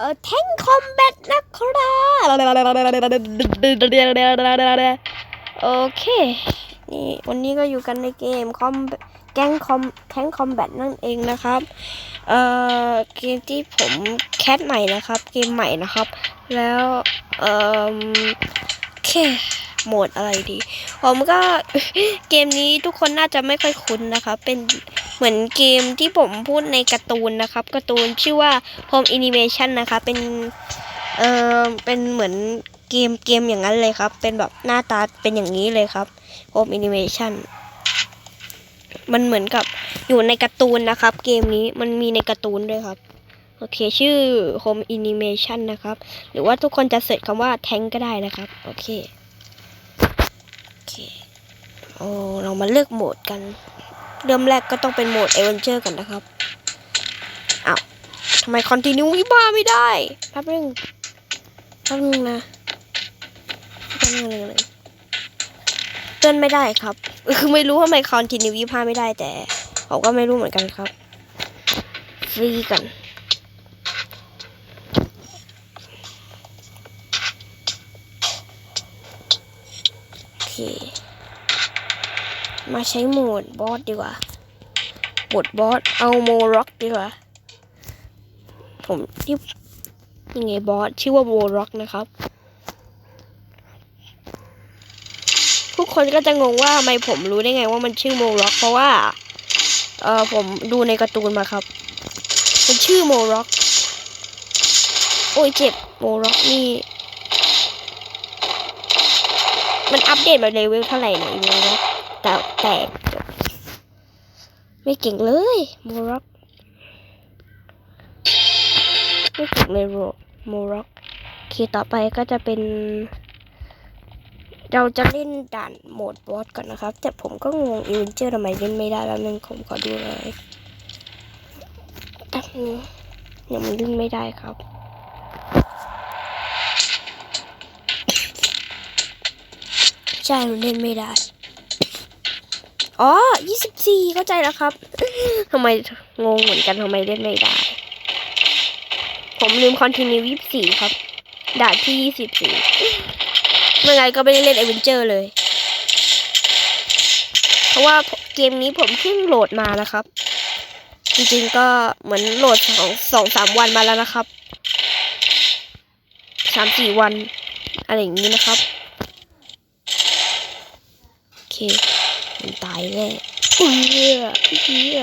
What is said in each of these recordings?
เออแทงคอมแบทนะครับโอเค นี่วันนี้ก็อยู่กันในเกมคอมแก๊งคอมแทงคอมแบทนั่นเองนะครับ เอ่อเกมที่ผมแคสใหม่นะครับ เกมใหม่นะครับ แล้วเอ่อโอเคโหมดอะไรดี ผมก็เกมนี้ทุกคนน่าจะไม่ค่อยคุ้นนะครับเป็น เหมือนเกมที่ผมพูดในการ์ตูนนะครับการ์ตูนชื่อว่า Home Animation นะคะเป็นเอ่อเป็นเหมือนเกมเกมอย่างนั้นเลยครับ เป็นแบบหน้าตาเป็นอย่างนี้เลยครับ Home Animation มันเหมือนกับอยู่ในการ์ตูนนะครับ เกมนี้มันมีในการ์ตูนด้วยครับโอเค ชื่อ Home Animation นะครับ หรือว่าทุกคนจะเสิร์ชคำว่าแทงก็ได้นะครับ โอเค โอเค โอ้ เรามาเลือกโหมดกัน เริ่มแรกก็ต้องเป็นโหมด a อเวนเจอร์กันนะครับอ้าวทำไมคอนติเนียวิบ้าไม่ได้แป๊บนึงแป๊บนึงนะแป๊บนึงนึงนึงเต้นไม่ได้ครับ คือไม่รู้ว่าทำไมคอนติเนียวิบ้าไม่ได้แต่ผมก็ไม่รู้เหมือนกันครับฟรีกันโอเค มาใช้โหมดบอสดีกว่าโหมดบอสเอาโมร็อกดีกว่า ผมที่ยังไงบอสชื่อว่าโมร็อกนะครับ ทุกคนก็จะงงว่าทำไมผมรู้ได้ไงว่ามันชื่อโมร็อกเพราะว่าเออผมดูในการ์ตูนมาครับ มันชื่อโมร็อก โอ้ยเจ็บโมร็อกนี่ มันอัปเดตมาเลเวลเท่าไหร่เนี่ยอีโมร็อก แต่แตกไม่เก่งเลยโมร็อกไม่เก่งเลยโรโมร็อกโอเคต่อไปก็จะเป็น เราจะเล่นด่านโหมดบอสก่อนนะครับ แต่ผมก็งงอีเวนเจอร์ทำไมเล่นไม่ได้แล้วนึงผมขอดูเลยแป๊บนึงยังมันเล่นไม่ได้ครับใช่มันเล่นไม่ได้ อ๋อยี่สิบสี่เข้าใจแล้วครับทำไมงงเหมือนกันทำไมเล่นไม่ได้ ผมลืมคอนติเนียยี่สิบสี่ครับด่านที่ยี่สิบสี่เมื่อไงก็ไม่ได้เล่นเอเวนเจอร์เลย เพราะว่าเกมนี้ผมเพิ่งโหลดมานะครับ จริงๆก็เหมือนโหลดสองสองสามวันมาแล้วนะครับสามสี่วัน อะไรอย่างนี้นะครับ โอเค ตายแน่เอื้อเอื้อ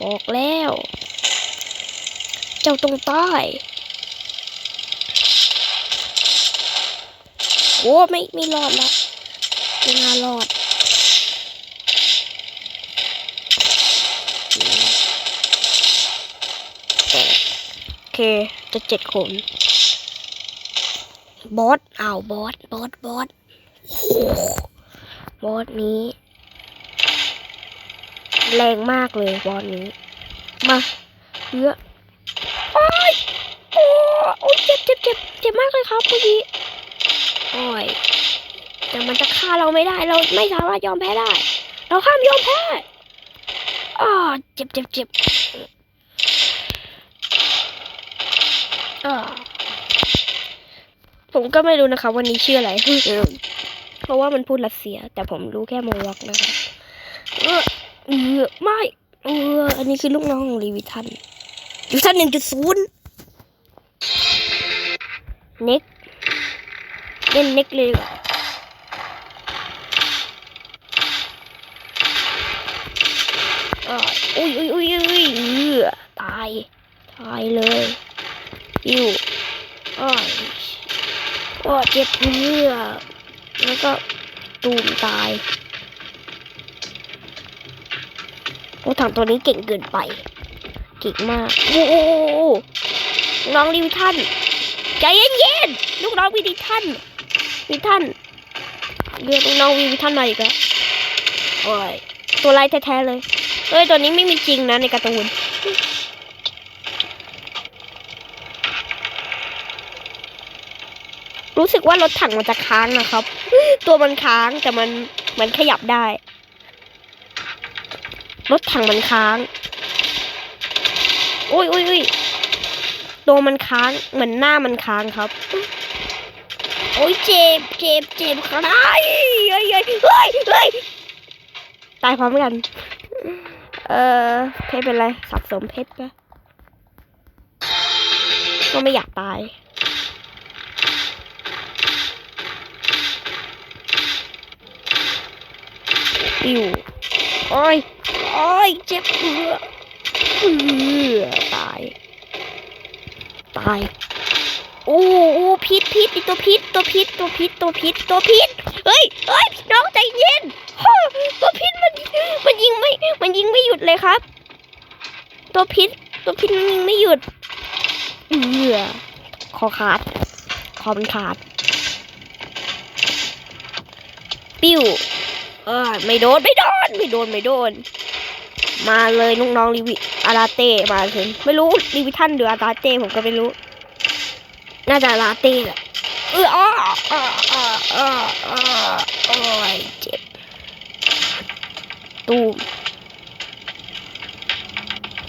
บอกแล้ว เจ้าต้องตายโอ้ไม่ไม่รอดละไม่น่ารอดแต่โอเค จะเจ็ดคนบอสอ้าวบอสบอสบอสโอ้บอสนี้ แรงมากเลยบอสนี้ มาเยอะโอ้ยโอ้โอ้ยเจ็บเจ็บเจ็บเจ็บมากเลยครับเมื่อกี้โอ้ยแต่มันจะฆ่าเราไม่ได้ เราไม่สามารถยอมแพ้ได้ เราห้ามยอมแพ้อ้อเจ็บเจ็บเจ็บอ้อผมก็ไม่รู้นะคะวันนี้ชื่ออะไร เพราะว่ามันพูดรัสเซีย แต่ผมรู้แค่โมร็อกนะคะ เออไม่เอออันนี้คือลูกน้องของรีวิทันรีวิทันหนึ่งจุดศูนย์เน็กเล่นเน็กเลยดีกว่าอุ้ยอุ้ยอุ้ยอุ้ยเออตาย ตายเลยอิวอ้อยอ้อเจ็บเนื้อแล้วก็ตูมตาย โอ้ถังตัวนี้เก่งเกินไป เก่งมาก โอ้โอ้โอ้น้องรีวิทันใจเย็นๆลูกน้องวิวิทันวิทันเรียกลูกน้องวิวิทันมาอีกแล้วโอ้ยตัวลายแท้ๆเลยเอ้ยตัวนี้ไม่มีจริงนะในการ์ตูนรู้สึกว่ารถถังมันจะค้างนะครับ ตัวมันค้างแต่มันมือนขยับได้ รถถังมันค้างอุ้ยอุ้ยอุ้ยตัวมันค้างเหมือนหน้ามันค้างครับ โอ้ยเจ็บเจ็บเจ็บครับเฮ้ยเฮ้ยเฮ้ยเฮ้ยตายพร้อมกัน เออเพชรเป็นไรสับสมเพชรปะก็ไม่อยากตายปิวโอ้ย อ้ยเจ็บเอือเอือตาย ตายโอ้โอ้พิษพิษตัวพิษตัวพิษตัวพิษตัวพิษตัวพิษเฮ้ยเฮ้ยน้องใจเย็นตัวพิษมันมันยิงไม่มันยิงไม่หยุดเลยครับ ตัวพิษตัวพิษมันยิงไม่หยุดเอือคอขาดคอมันขาด ปิ้วเออไม่โดนไม่โดนไม่โดนไม่โดน มาเลยน้องน้องๆรีวิอาราเต้มาถึงไม่รู้รีวิท่านหรืออาราเต้ผมก็ไม่รู้ น่าจะอาราเต้แหละเอออ้ออ้ออ้ออ้ออ้อโอ้ยเจ็บตูม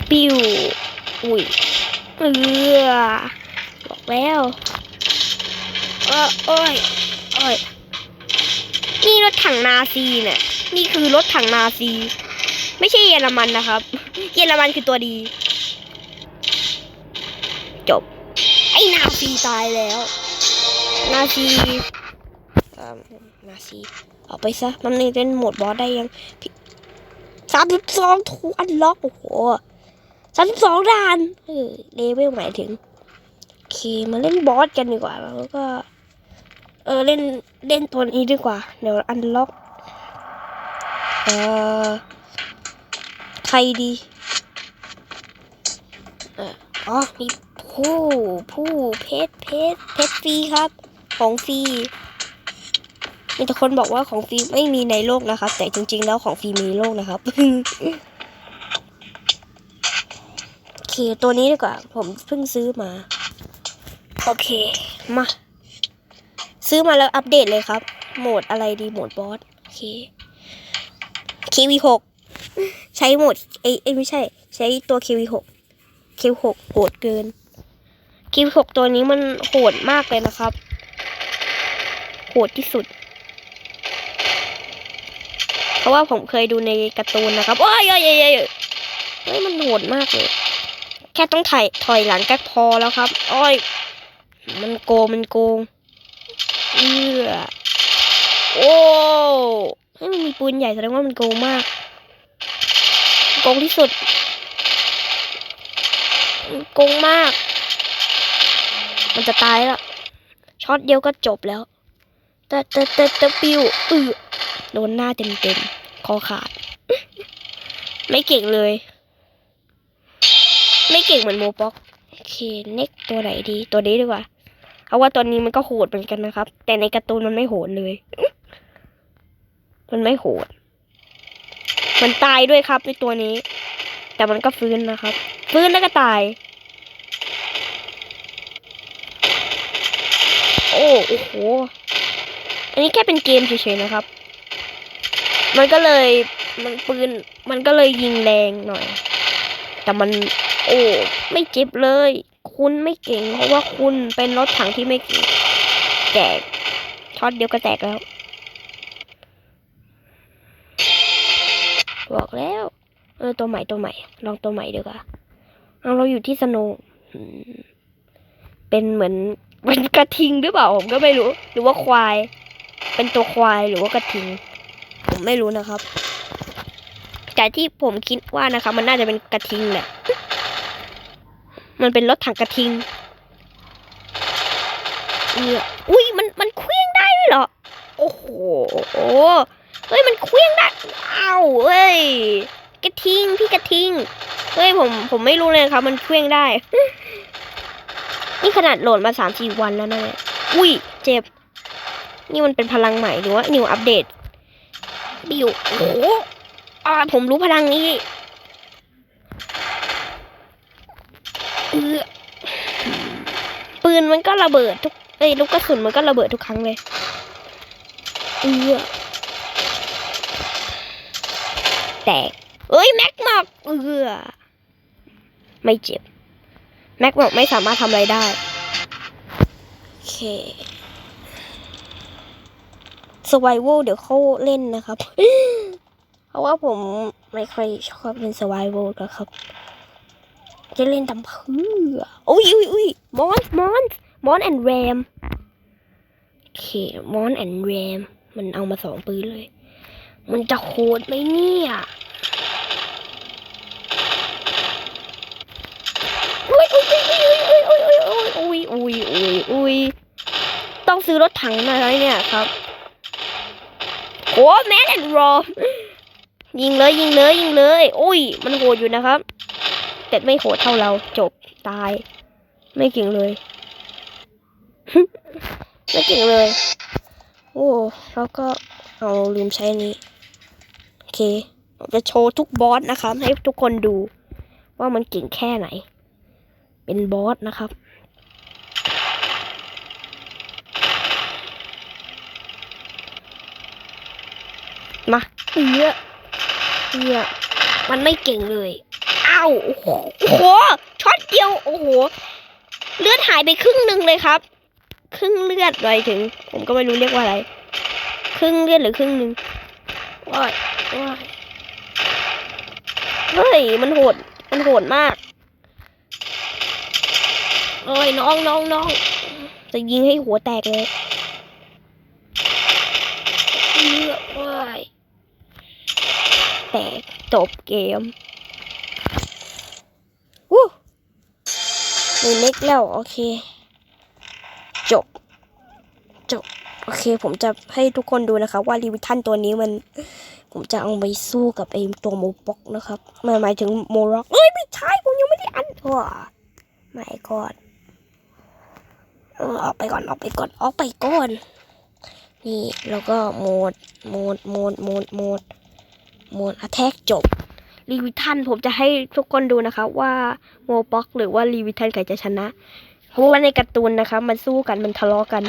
ปิวอุ้ยเออบอกแล้วเออโอ้ยโอ้ยนี่รถถังนาซีเนี่ยนี่คือรถถังนาซี ไม่ใช่เยอรมันนะครับ เยอรมันคือตัวดี จบ ไอ้นาซีตายแล้ว นาซีเอ่อนาซีเอาไปซะมันนี่เล่นโหมดบอสได้ยังสามสิบสองทวนล็อกโอ้โหสามสิบสองด่านเออเลเวลหมายถึงโอเคมาเล่นบอสกันดีกว่าแล้วก็เออเล่นเล่นตัวนี้ดีกว่า เดี๋ยวอันล็อกเออ ใครดีเอออ๋อมีผู้ผู้เพชรเพชรเพชรฟรีครับ ของฟรีมีแต่คนบอกว่าของฟรีไม่มีในโลกนะครับ แต่จริง ๆ แล้วของฟรีมีโลกนะครับโอเคตัวนี้ดีกว่า ผมเพิ่งซื้อมา โอเค มา ซื้อมาแล้วอัปเดตเลยครับ โหมดอะไรดีโหมดบอส โอเค KV6 ใช้โหมดเอ้ยเอ้ไม่ใช่ ใช้ตัว KV6 KV6 โหดเกิน KV6 ตัวนี้มันโหดมากเลยนะครับ โหดที่สุด เพราะว่าผมเคยดูในการ์ตูนนะครับโอ้ยเอ้ยเยอ้ยเฮ้ยมันโหดมากเลย แค่ต้องถ่ายถอยหลังก็พอแล้วครับโอ้ยมันโกงมันโกงเอือโอ้ให้ยมันมีปืนใหญ่แสดงว่ามันโกงมาก โกงที่สุด โกงมาก มันจะตายล้วช็อตเดียวก็จบแล้วแต่แต่แต่แต่ปิวเออโดนหน้าเต็มเต็มๆคอขาด ไม่เก่งเลย ไม่เก่งเหมือนโมป็อกโอเคเน็กตัวไหนดี ตัวนี้ดีกว่าเพราะว่าตัวนี้มันก็โหดเหมือนกันนะครับ แต่ในการ์ตูนมันไม่โหดเลย มันไม่โหด มันตายด้วยครับในตัวนี้ แต่มันก็ฟื้นนะครับ ฟื้นแล้วก็ตาย โอ้โอ้โห อันนี้แค่เป็นเกมเฉยๆนะครับ มันก็เลยมันปืนมันก็เลยยิงแรงหน่อย แต่มันโอ้ไม่เจ็บเลย คุณไม่เก่ง เพราะว่าคุณเป็นรถถังที่ไม่เก่งแตกช็อตเดียวก็แตกแล้ว บอกแล้วเออตัวใหม่ตัวใหม่ ลองตัวใหม่ดีกว่าเอาเราอยู่ที่สโนว์อืมเป็นเหมือนเป็นกระทิงหรือเปล่าผมก็ไม่รู้ หรือว่าควาย เป็นตัวควายหรือว่ากระทิง ผมไม่รู้นะครับ แต่ที่ผมคิดว่านะครับมันน่าจะเป็นกระทิงแหละมันเป็นรถถังกระทิงเอออุ้ยมันมันเคลื่องได้ด้วยเหรอ โอ้โห เฮ้ยมันเคลื่องได้อ้าวเฮ้ยกระทิงพี่กระทิงเฮ้ยผมผมไม่รู้เลยครับ มันเคลื่องได้ นี่ขนาดโหลดมาสามสี่วันแล้วนะเนี่ยอุ้ยเจ็บ นี่มันเป็นพลังใหม่หรือว่านิวอัปเดตบิวโอ้โหอ่าผมรู้พลังนี้ปืนมันก็ระเบิดทุกเอ้ยลูกกระสุนมันก็ระเบิดทุกครั้งเลยเออ แตกเอ้ยแม็กมอกเออไม่เจ็บ แม็กบอกไม่สามารถทำอะไรได้ โอเค survival เดี๋ยวเขาเล่นนะครับ เพราะว่าผมไม่ค่อยชอบเล่น survival นะครับ จะเล่นตำเพื่ออุ้ยอุ้ยอุ้ยมอนมอนมอนแอนด์แรมโอเคมอนแอนด์แรมมันเอามาสองปืนเลย มันจะโหดไหมเนี่ย ต้องซื้อรถถังมาแล้วเนี่ยครับโอ้แมนแอนรอยิงเลยยิงเลยยิงเลยอุ้ย มันโหดอยู่นะครับ แต่ไม่โหดเท่าเราจบตาย ไม่เก่งเลย ไม่เก่งเลย โอ้แล้วก็เอาลืมใช้อนี้โอเคจะโชว์ทุกบอสนะครับ ให้ทุกคนดู ว่ามันเก่งแค่ไหน เป็นบอสนะครับ มาเอือเอือมันไม่เก่งเลยอ้าวโอ้โหช็อตเดียวโอ้โห เลือดหายไปครึ่งหนึ่งเลยครับ ครึ่งเลือดเลยถึง ผมก็ไม่รู้เรียกว่าอะไร ครึ่งเลือดหรือครึ่งหนึ่งว้ายว้ายเฮ้ยมันโหดมันโหดมากเอ้ยน้องน้องน้องจะยิงให้หัวแตกเลยเลือดว้าย แตกจบเกมวู้มีเล็กแล้วโอเค จบ จบ โอเค ผมจะให้ทุกคนดูนะคะว่ารีวิทันตัวนี้มัน ผมจะเอาไปสู้กับไอ้ตัวโมบ็อกนะครับหมายหมายถึงโมร็อกเอ้ยไม่ใช่ผมยังไม่ได้อันตัวไม่ก่อนออออกไปก่อนออกไปก่อนออกไปก่อนนี่แล้วก็โหมดโหมดโหมดโหมดโหมด โหมดอ t แทกจบรีวิทันผมจะให้ทุกคนดูนะคะว่าโมบ็อกหรือว่ารีวิทันใครจะชนะ เพราะว่าในการ์ตูนนะคะ มันสู้กันมันทะเลาะกัน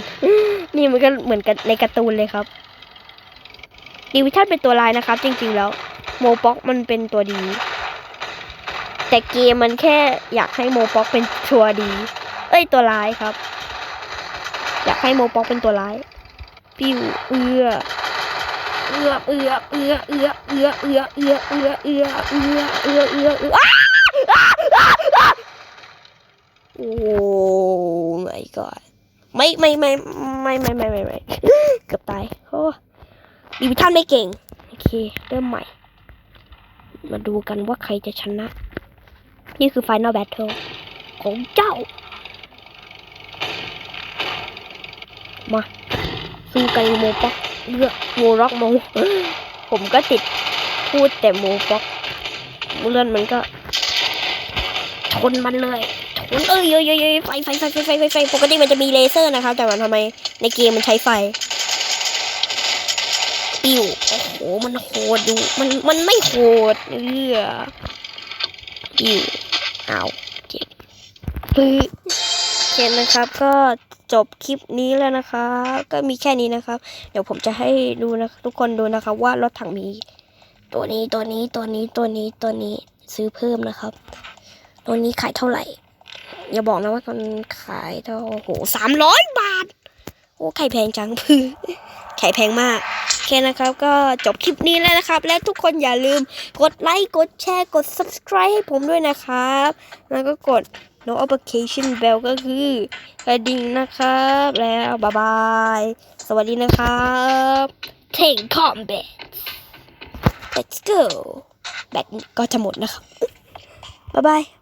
นี่มันก็เหมือนกันในการ์ตูนเลยครับรีวิทันเป็นตัวร้ายนะครับ จริงๆแล้วโมบ็อกมันเป็นตัวดี แต่เกมมันแค่อยากให้โมบ็อกเป็นตัวดี เอ้ยตัวร้ายครับ อยากให้โมบ็อกเป็นตัวร้าย ปิ้วเอือ เอือเอือเอือเอือเอือเอือเอือเอือเอือเอือเอือเอือเอืออ้าอ้าอ้าอ้าโอ้ my god ไม่ไม่ไม่ไม่ไม่ไม่ไม่ไม่เกือบตายโอ้ดีวิทันไม่เก่ง โอเค เริ่มใหม่ มาดูกันว่าใครจะชนะ นี่คือ Final Battle ของเจ้า มาสู้กันโมป๊อก เลือกโมร็อกโมผมก็ติดพูดแต่โมป๊อกเลื่อนมันก็ ชนมันเลยชนเอ้ยเอ้ยเอ้ยเยไฟไฟไฟไฟไฟไฟไฟปกติมันจะมีเลเซอร์นะครับแต่มันทำไมในเกมมันใช้ไฟปิ้วโอ้โหมันโหดดูมันมันไม่โหดเออปิ้วอ้าเจ็บปึ๊บโอเคนะครับก็ จบคลิปนี้แล้วนะคะ ก็มีแค่นี้นะครับ เดี๋ยวผมจะให้ดูนะทุกคนดูนะคะ ว่ารถถังมี ตัวนี้ตัวนี้ตัวนี้ตัวนี้ตัวนี้ซื้อเพิ่มนะครับตัวนี้ขายเท่าไหร่ อย่าบอกนะว่ามันขายเท่าโอ้โหสามร้อยบาทโอ้ไข่แพงจังพือไข่แพงมากโอเคนะครับ ก็จบคลิปนี้แล้วนะครับ และทุกคนอย่าลืมกดไลค์กดแชร์กด subscribe ให้ผมด้วยนะครับ แล้วก็กด notification bell ก็คือกระดิ่งนะครับ แล้วบ๊ายบาย สวัสดีนะครับ Take combat let's go แบตก็จะหมดนะครับ บ๊ายบาย